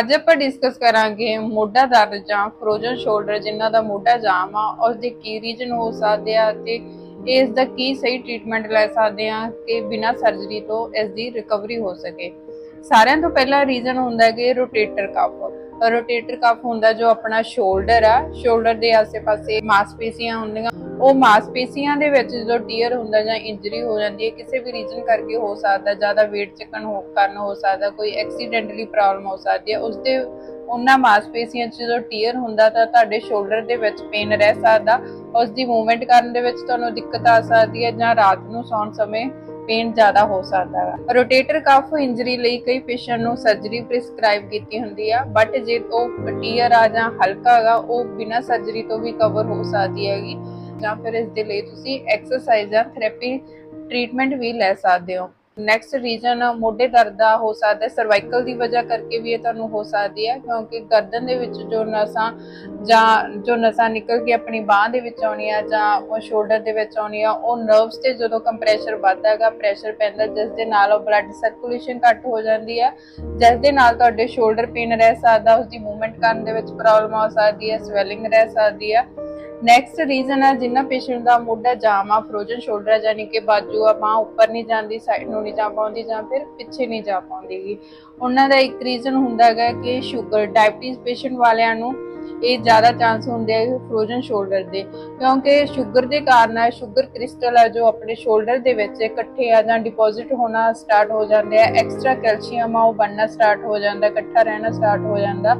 ਅੱਜ ਆਪਾਂ ਡਿਸਕਸ ਕਰਾਂਗੇ ਮੋਢਾ ਦਰਦ ਜਾਂ ਫਰੋਜ਼ਨ ਸ਼ੋਲਡਰ ਜਿਨ੍ਹਾਂ ਦਾ ਮੋਢਾ ਜਾਮ ਆ ਉਸ ਦੇ ਕੀ ਰੀਜਨ ਹੋ ਸਕਦੇ ਆ ਤੇ ਇਸ ਦਾ ਕੀ ਸਹੀ ਟ੍ਰੀਟਮੈਂਟ ਲੈ ਸਕਦੇ ਆ ਕਿ ਬਿਨਾਂ ਸਰਜਰੀ ਤੋਂ ਇਸ ਦੀ ਰਿਕਵਰੀ ਹੋ ਸਕੇ। ਸਾਰਿਆਂ ਤੋਂ ਪਹਿਲਾ ਰੀਜ਼ਨ ਹੁੰਦਾ ਹੈ ਕਿ ਰੋਟੇਟਰ ਕਫ ਰੋਟੇਟਰ ਕਫ ਹੁੰਦਾ ਜੋ ਆਪਣਾ ਸ਼ੋਲਡਰ ਆ ਸ਼ੋਲਡਰ ਦੇ ਆਸ-ਪਾਸੇ ਮਾਸਪੇਸ਼ੀਆਂ ਹੁੰਦੀਆਂ। ਉਹ ਮਾਸਪੇਸ਼ੀਆਂ ਦੇ ਵਿੱਚ ਜਦੋਂ ਟੀਅਰ ਹੁੰਦਾ ਜਾਂ ਇੰਜਰੀ ਹੋ ਜਾਂਦੀ ਹੈ, ਕਿਸੇ ਵੀ ਰੀਜ਼ਨ ਕਰਕੇ ਹੋ ਸਕਦਾ, ਜ਼ਿਆਦਾ weight ਚੱਕਣ ਹੋ, ਕਾਰਨ ਹੋ ਸਕਦਾ, ਕੋਈ ਐਕਸੀਡੈਂਟਲੀ ਪ੍ਰੋਬਲਮ ਹੋ ਸਕਦੀ ਹੈ ਉਸ ਦੇ ਉਹਨਾਂ ਮਾਸਪੇਸ਼ੀਆਂ 'ਚ ਜਦੋਂ ਟੀਅਰ ਹੁੰਦਾ ਤਾਂ ਤੁਹਾਡੇ ਸ਼ੋਲਡਰ ਦੇ ਵਿੱਚ ਪੇਨ ਰਹਿ ਸਕਦਾ ਉਸ ਦੀ ਮੂਵਮੈਂਟ ਕਰਨ ਦੇ ਵਿੱਚ ਤੁਹਾਨੂੰ ਦਿੱਕਤ ਆ ਸਕਦੀ ਹੈ ਜਾਂ ਰਾਤ ਨੂੰ ਸੌਣ ਸਮੇਂ ਪੇਨ ਜ਼ਿਆਦਾ ਹੋ ਸਕਦਾ ਹੈ ਰੋਟੇਟਰ ਕਫ ਇੰਜਰੀ ਲਈ ਕਈ ਪੇਸ਼ੈਂਟ ਨੂੰ ਸਰਜਰੀ ਪ੍ਰਿਸਕ੍ਰਾਈਬ ਕੀਤੀ ਹੁੰਦੀ ਆ ਬਟ ਜੇ ਉਹ ਟੀਅਰ ਆ ਜਾਂ ਹਲਕਾ ਹੈਗਾ ਉਹ ਬਿਨਾਂ ਸਰਜਰੀ ਤੋਂ ਵੀ ਕਵਰ ਹੋ ਸਕਦੀ ਹੈਗੀ। ਜਾਂ ਫਿਰ ਇਸ ਦੇ ਲਈ ਤੁਸੀਂ ਐਕਸਰਸਾਈਜ਼ ਜਾਂ ਥੈਰੇਪੀ ਟ੍ਰੀਟਮੈਂਟ ਵੀ ਲੈ ਸਕਦੇ ਹੋ। ਨੈਕਸਟ ਰੀਜ਼ਨ ਮੋਢੇ ਦਰਦ ਦਾ ਹੋ ਸਕਦਾ ਹੈ ਸਰਵਾਈਕਲ ਦੀ ਵਜ੍ਹਾ ਕਰਕੇ ਵੀ ਇਹ ਤੁਹਾਨੂੰ ਹੋ ਸਕਦੀ ਹੈ, ਕਿਉਂਕਿ ਗਰਦਨ ਦੇ ਵਿੱਚ ਜੋ ਨਸਾਂ ਜਾਂ ਜੋ ਨਸਾਂ ਨਿਕਲ ਕੇ ਆਪਣੀ ਬਾਹ ਦੇ ਵਿੱਚ ਆਉਣੀਆਂ ਜਾਂ ਉਹ ਸ਼ੋਲਡਰ ਦੇ ਵਿੱਚ ਆਉਣੀਆਂ, ਉਹ ਨਰਵਸ ਤੇ ਜਦੋਂ ਕੰਪਰੈਸ਼ਰ ਵੱਧਦਾ ਹੈਗਾ ਪ੍ਰੈਸ਼ਰ ਪੈਂਦਾ, ਜਿਸ ਦੇ ਨਾਲ ਉਹ ਬਲੱਡ ਸਰਕੂਲੇਸ਼ਨ ਘੱਟ ਹੋ ਜਾਂਦੀ ਹੈ, ਜਿਸ ਦੇ ਨਾਲ ਤੁਹਾਡੇ ਸ਼ੋਲਡਰ ਪੇਨ ਰਹਿ ਸਕਦਾ ਉਸ ਦੀ ਮੂਵਮੈਂਟ ਕਰਨ ਦੇ ਵਿੱਚ ਪ੍ਰੋਬਲਮ ਆ ਸਕਦੀ ਹੈ ਸਵੈਲਿੰਗ ਰਹਿ ਸਕਦੀ ਹੈ। ਨੈਕਸਟ ਰੀਜ਼ਨ ਹੈ ਜਿਨ੍ਹਾਂ ਪੇਸ਼ੈਂਟ ਦਾ ਮੋਢਾ ਜਾਮ ਆ ਫਰੋਜ਼ਨ ਸ਼ੋਲਡਰ ਹੈ ਯਾਨੀ ਕਿ ਬਾਜੂ ਆ, ਬਾਹ ਉੱਪਰ ਨਹੀਂ ਜਾਂਦੀ ਸਾਈਡ ਨੂੰ ਨਹੀਂ ਜਾ ਪਾਉਂਦੀ, ਜਾਂ ਫਿਰ ਪਿੱਛੇ ਨਹੀਂ ਜਾ ਪਾਉਂਦੀਗੀ। ਉਹਨਾਂ ਦਾ ਇੱਕ ਰੀਜ਼ਨ ਹੁੰਦਾ ਹੈਗਾ ਕਿ ਸ਼ੂਗਰ ਡਾਇਬੀਟੀਜ਼ ਪੇਸ਼ੈਂਟ ਵਾਲਿਆਂ ਨੂੰ ਇਹ ਜ਼ਿਆਦਾ ਚਾਂਸ ਹੁੰਦੇ ਆ ਫਰੋਜ਼ਨ ਸ਼ੋਲਡਰ ਦੇ। ਕਿਉਂਕਿ ਸ਼ੂਗਰ ਦੇ ਕਾਰਨ ਹੈ ਸ਼ੂਗਰ ਕ੍ਰਿਸਟਲ ਹੈ ਜੋ ਆਪਣੇ ਸ਼ੋਲਡਰ ਦੇ ਵਿੱਚ ਇਕੱਠੇ ਆ, ਜਾਂ ਡਿਪੋਜ਼ਿਟ ਹੋਣਾ ਸਟਾਰਟ ਹੋ ਜਾਂਦੇ ਆ ਐਕਸਟਰਾ ਕੈਲਸ਼ੀਅਮ ਆ, ਉਹ ਬਣਨਾ ਸਟਾਰਟ ਹੋ ਜਾਂਦਾ, ਇਕੱਠਾ ਰਹਿਣਾ ਸਟਾਰਟ ਹੋ ਜਾਂਦਾ।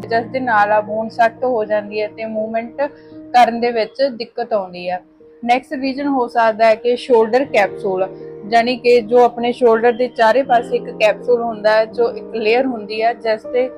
ਜਿਸ ਦੇ ਨਾਲ ਆ ਬੋਨ ਸਖਤ ਹੋ ਜਾਂਦੀ ਹੈ ਤੇ ਮੂਵਮੈਂਟ ਕਰਨ ਦੇ ਵਿੱਚ ਦਿੱਕਤ ਆਉਂਦੀ ਹੈ ਨੈਕਸਟ ਰੀਜ਼ਨ ਹੋ ਸਕਦਾ ਹੈ ਕਿ ਸ਼ੋਲਡਰ ਕੈਪਸੂਲ ਯਾਨੀ ਕਿ ਜੋ ਆਪਣੇ ਸ਼ੋਲਡਰ ਦੇ ਚਾਰੇ ਪਾਸੇ ਇੱਕ ਕੈਪਸੂਲ ਹੁੰਦਾ ਹੈ, ਜੋ ਇੱਕ ਲੇਅਰ ਹੁੰਦੀ ਹੈ ਜਿਸ ਤੇ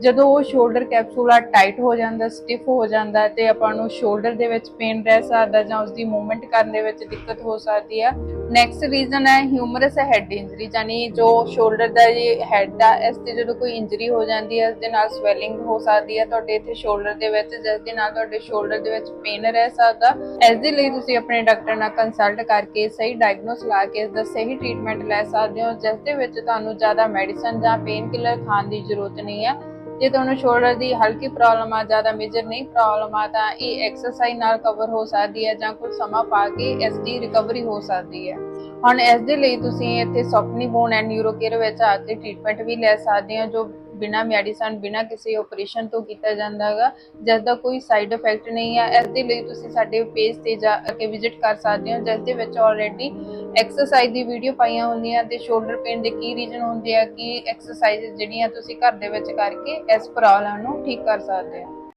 ਜਦੋਂ ਉਹ ਸ਼ੋਲਡਰ ਕੈਪਸੂਲ ਆ ਟਾਈਟ ਹੋ ਜਾਂਦਾ ਸਟਿਫ ਹੋ ਜਾਂਦਾ ਤੇ ਆਪਾਂ ਨੂੰ ਸ਼ੋਲਡਰ ਦੇ ਵਿੱਚ ਪੇਨ ਰਹਿ ਸਕਦਾ ਜਾਂ ਉਸ ਦੀ ਮੂਵਮੈਂਟ ਕਰਨ ਦੇ ਵਿੱਚ ਦਿੱਕਤ ਹੋ ਸਕਦੀ ਹੈ ਨੈਕਸਟ ਰੀਜ਼ਨ ਹੈ ਹਿਊਮਰਸ ਹੈਡ ਇੰਜਰੀ ਯਾਨੀ ਜੋ ਸ਼ੋਲਡਰ ਦਾ ਇਹ ਹੈਡ ਆ, ਇਸ ਤੇ ਜਦੋਂ ਕੋਈ ਇੰਜਰੀ ਹੋ ਜਾਂਦੀ ਹੈ ਇਸ ਦੇ ਨਾਲ ਸਵੈਲਿੰਗ ਹੋ ਸਕਦੀ ਹੈ, ਤੁਹਾਡੇ ਇੱਥੇ ਸ਼ੋਲਡਰ ਦੇ ਵਿੱਚ, ਜਿਸ ਦੇ ਨਾਲ ਤੁਹਾਡੇ ਸ਼ੋਲਡਰ ਦੇ ਵਿੱਚ ਪੇਨ ਰਹਿ ਸਕਦਾ। ਇਸ ਦੇ ਲਈ ਤੁਸੀਂ ਆਪਣੇ ਡਾਕਟਰ ਨਾਲ ਕੰਸਲਟ ਕਰਕੇ ਸਹੀ ਡਾਇਗਨੋਸ ਲਾ ਕੇ ਇਸ ਦਾ ਸਹੀ ਟ੍ਰੀਟਮੈਂਟ ਲੈ ਸਕਦੇ ਹੋ, ਜਿਸ ਦੇ ਵਿੱਚ ਤੁਹਾਨੂੰ ਜ਼ਿਆਦਾ ਮੈਡੀਸਨ ਜਾਂ ਪੇਨ ਕਿਲਰ ਖਾਣ ਦੀ ਜ਼ਰੂਰਤ ਨਹੀਂ ਹੈ। ਜੇ ਤੁਹਾਨੂੰ ਸ਼ੋਲਡਰ ਦੀ ਹਲਕੀ ਪ੍ਰੋਬਲਮ ਆ, ਜ਼ਿਆਦਾ ਮੇਜਰ ਨਹੀਂ ਪ੍ਰੋਬਲਮ ਆ, ਤਾਂ ਇਹ ਐਕਸਰਸਾਈਜ਼ ਨਾਲ ਕਵਰ ਹੋ ਸਕਦੀ ਹੈ ਜਾਂ ਕੁਝ ਸਮਾਂ ਪਾ ਕੇ ਇਸ ਰਿਕਵਰੀ ਹੋ ਸਕਦੀ ਹੈ। ਹੁਣ ਇਸ ਦੇ ਲਈ ਤੁਸੀਂ ਇੱਥੇ Sopni bone and neuro care ਵਿੱਚ ਆ ਕੇ ਟ੍ਰੀਟਮੈਂਟ ਵੀ ਲੈ ਸਕਦੇ ਹੋ, ਜੋ ਬਿਨਾ ਮੈਡੀਸਨ, ਬਿਨਾ ਕਿਸੇ ਆਪਰੇਸ਼ਨ ਤੋਂ ਕੀਤਾ ਜਾਂਦਾ ਹੈਗਾ ਜਿਸ ਦਾ ਕੋਈ ਸਾਈਡ ਇਫੈਕਟ ਨਹੀਂ ਹੈ ਇਸ ਦੇ ਲਈ ਤੁਸੀਂ ਸਾਡੇ ਪੇਜ ਤੇ ਜਾ ਕੇ ਵਿਜ਼ਿਟ ਕਰ ਸਕਦੇ ਹੋ ਜਿਸ ਦੇ ਵਿੱਚ ਆਲਰੇਡੀ ਐਕਸਰਸਾਈਜ਼ ਦੀ ਵੀਡੀਓ ਪਾਈਆਂ ਹੁੰਦੀਆਂ ਤੇ ਸ਼ੋਲਡਰ ਪੇਨ ਦੇ ਕੀ ਰੀਜ਼ਨ ਹੁੰਦੇ ਆ, ਕਿ ਐਕਸਰਸਾਈਜ਼ ਜਿਹੜੀਆਂ ਤੁਸੀਂ ਘਰ ਦੇ ਵਿੱਚ ਕਰਕੇ ਇਸ ਪ੍ਰੋਬਲਮ ਨੂੰ ਠੀਕ ਕਰ ਸਕਦੇ ਹੋ।